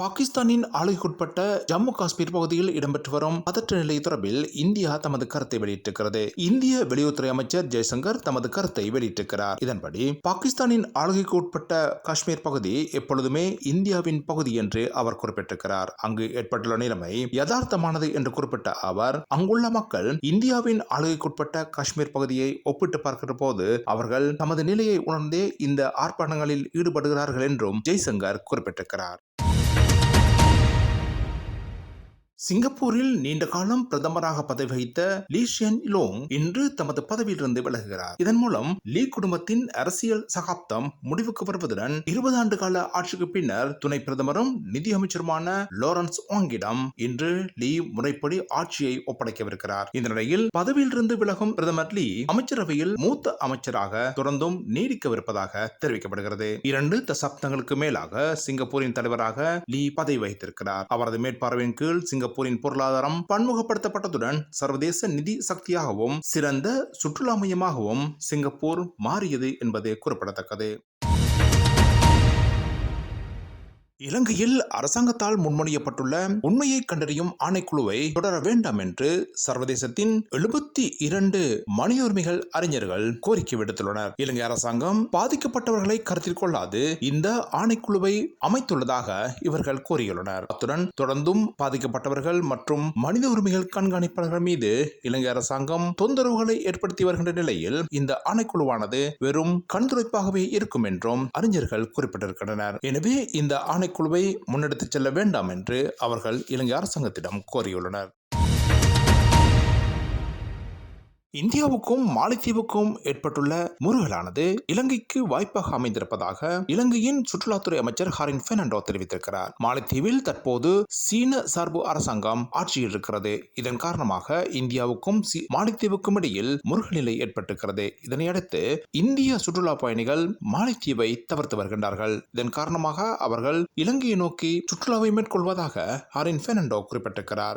பாகிஸ்தானின் ஆளுகைக்குட்பட்ட ஜம்மு காஷ்மீர் பகுதியில் இடம்பெற்று வரும் பதற்ற நிலை தொடர்பில் இந்தியா தமது கருத்தை வெளியிட்டிருக்கிறது. இந்திய வெளியுறவுத்துறை அமைச்சர் ஜெய்சங்கர் தமது கருத்தை வெளியிட்டிருக்கிறார். இதன்படி பாகிஸ்தானின் ஆளுகைக்கு உட்பட்ட காஷ்மீர் பகுதி எப்பொழுதுமே இந்தியாவின் பகுதி என்று அவர் குறிப்பிட்டிருக்கிறார். அங்கு ஏற்பட்டுள்ள நிலைமை யதார்த்தமானது என்று குறிப்பிட்ட அவர் அங்குள்ள மக்கள் இந்தியாவின் ஆளுகைக்குட்பட்ட காஷ்மீர் பகுதியை ஒப்பிட்டு பார்க்கிற போது அவர்கள் தமது நிலையை உணர்ந்தே இந்த ஆர்ப்பாட்டங்களில் ஈடுபடுகிறார்கள் என்றும் ஜெய்சங்கர் குறிப்பிட்டிருக்கிறார். சிங்கப்பூரில் நீண்ட காலம் பிரதமராக பதவி வகித்த லீ ஷியன் லோங் இன்று தமது பதவியிலிருந்து விலகுகிறார். இதன் மூலம் லீ குடும்பத்தின் அரசியல் சகாப்தம் முடிவுக்கு வருவதுடன் இருபது ஆண்டு கால ஆட்சிக்கு பின்னர் துணை பிரதமரும் நிதி அமைச்சருமான லோரன்ஸ் வாங்கிடம் இன்று லீ முறைப்படி ஆட்சியை ஒப்படைக்கவிருக்கிறார். இந்த நிலையில் பதவியிலிருந்து விலகும் பிரதமர் லீ அமைச்சரவையில் மூத்த அமைச்சராக தொடர்ந்தும் நீடிக்கவிருப்பதாக தெரிவிக்கப்படுகிறது. இரண்டு தசாப்தங்களுக்கு மேலாக சிங்கப்பூரின் தலைவராக லீ பதவி வகித்திருக்கிறார். அவரது மேற்பார்வையின் கீழ் சிங்கப்பூர் சிங்கப்பூரின் பொருளாதாரம் பன்முகப்படுத்தப்பட்டதுடன் சர்வதேச நிதி சக்தியாகவும் சிறந்த சுற்றுலா மையமாகவும் சிங்கப்பூர் மாறியது என்பது குறிப்பிடத்தக்கது. இலங்கையில் அரசாங்கத்தால் முன்மொழியப்பட்டுள்ள உண்மையை கண்டறியும் ஆணைக்குழுவை தொடர வேண்டாம் என்று சர்வதேசத்தின் எழுபத்தி இரண்டு மனித உரிமைகள் அறிஞர்கள் கோரிக்கை விடுத்துள்ளனர். இலங்கை அரசாங்கம் பாதிக்கப்பட்டவர்களை கருத்தில் கொள்ளாது இந்த ஆணைக்குழுவை அமைத்துள்ளதாக இவர்கள் கூறியுள்ளனர். அத்துடன் தொடர்ந்தும் பாதிக்கப்பட்டவர்கள் மற்றும் மனித உரிமைகள் கண்காணிப்பாளர்கள் மீது இலங்கை அரசாங்கம் தொந்தரவுகளை ஏற்படுத்தி வருகின்ற நிலையில் இந்த ஆணைக்குழுவானது வெறும் கண்துடைப்பாகவே இருக்கும் என்றும் அறிஞர்கள் குறிப்பிட்டிருக்கின்றனர். எனவே இந்த ஆணை ஆணைக்குழுவை முன்னெடுத்துச் செல்ல வேண்டாம் என்று அவர்கள் இலங்கை அரசாங்கத்திடம் கோரியுள்ளனர். இந்தியாவுக்கும் மாலைத்தீவுக்கும் ஏற்பட்டுள்ள முருகலானது இலங்கைக்கு வாய்ப்பாக அமைந்திருப்பதாக இலங்கையின் சுற்றுலாத்துறை அமைச்சர் ஹாரின் பெர்னாண்டோ தெரிவித்திருக்கிறார். மாலைத்தீவில் தற்போது சீன சார்பு அரசாங்கம் ஆட்சியில் இருக்கிறது. இதன் காரணமாக இந்தியாவுக்கும் சி- மாலைத்தீவுக்கும் இடையில் முருகநிலை ஏற்பட்டிருக்கிறது. இதனையடுத்து இந்திய சுற்றுலா பயணிகள் மாலைத்தீவை தவிர்த்து வருகின்றார்கள். இதன் காரணமாக அவர்கள் இலங்கையை நோக்கி சுற்றுலாவை மேற்கொள்வதாக ஹாரின் பெர்னாண்டோ குறிப்பிட்டிருக்கிறார்.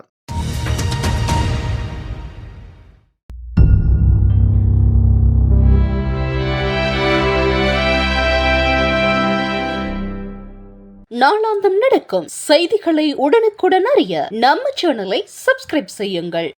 நாளாந்தம் நடக்கும். செய்திகளை உடனுக்குடன் அறிய நம்ம சேனலை சப்ஸ்கிரைப் செய்யுங்கள்.